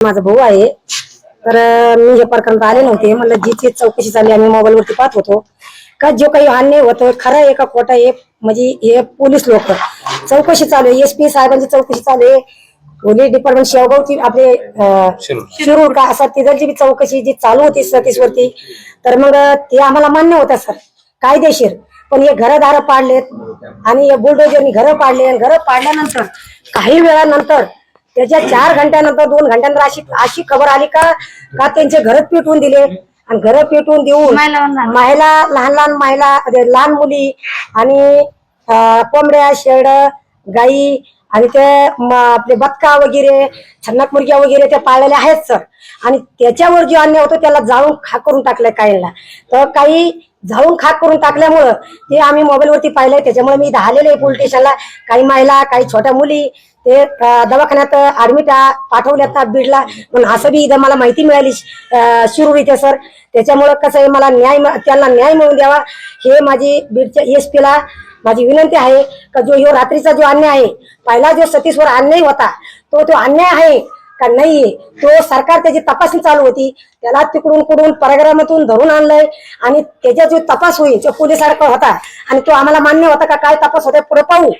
माझा भाऊ आहे. तर मी हे प्रकरणात आले नव्हते. म्हणलं जीची चौकशी झाली आम्ही मोबाईल वरती पाहत होतो. का जो काही अन्याय होतो खरं आहे का खोटं आहे म्हणजे हे पोलीस लोक. चौकशी चालू आहे. एस पी साहेबांची चौकशी चालू आहे. पोलीस डिपार्टमेंट शेवगावची आपले शिरूर. का असं तिथलची बी चौकशी जी चालू होती सतीश वरती. तर मग ते आम्हाला मान्य होतं सर. कायदेशीर. पण हे घरदार पाडलेत. आणि हे बुलडोजरनी घरं पाडले. आणि घरं पाडल्यानंतर काही वेळानंतर त्याच्या चार घंट्यानंतर दोन घंट्यानंतर अशी अशी खबर आली का का त्यांचे घर पेटवून दिले? आणि घर पेटवून देऊन महिला लहान लहान महिला लहान मुली आणि कोंबड्या शेड गाई आणि ते आपले बदका वगैरे छन्नक मुर्ग्या वगैरे त्या पाळलेल्या आहेत सर. आणि त्याच्यावर जो अन्याय होतो त्याला जाळून खाक करून टाकलंय काहींना. तर काही जाळून खाक करून टाकल्यामुळं ते आम्ही मोबाईलवरती पाहिलंय. त्याच्यामुळे मी इथं आलेले आहे पोलीस स्टेशनला. काही महिला काही छोट्या मुली ते दवाखान्यात ऍडमिट पाठवल्यात बीडला. पण असं बी इथं मला माहिती मिळाली शिरूर इथे सर. त्याच्यामुळं कसं आहे मला न्याय त्यांना न्याय मिळवून द्यावा. हे माझी बीडच्या एस पीला माझी विनंती आहे का जो ह्यो रात्रीचा जो अन्याय आहे पहिला जो सतीशवर अन्याय होता तो तो अन्याय आहे का नाहीये तो सरकार त्याची तपासणी चालू होती. त्याला तिकडून कुडून परग्रामातून धरून आणलंय आणि त्याचा जो तपास होईल जो पोलिसांकडे होता आणि तो आम्हाला मान्य होता का काय तपास होता पुढे पाहू.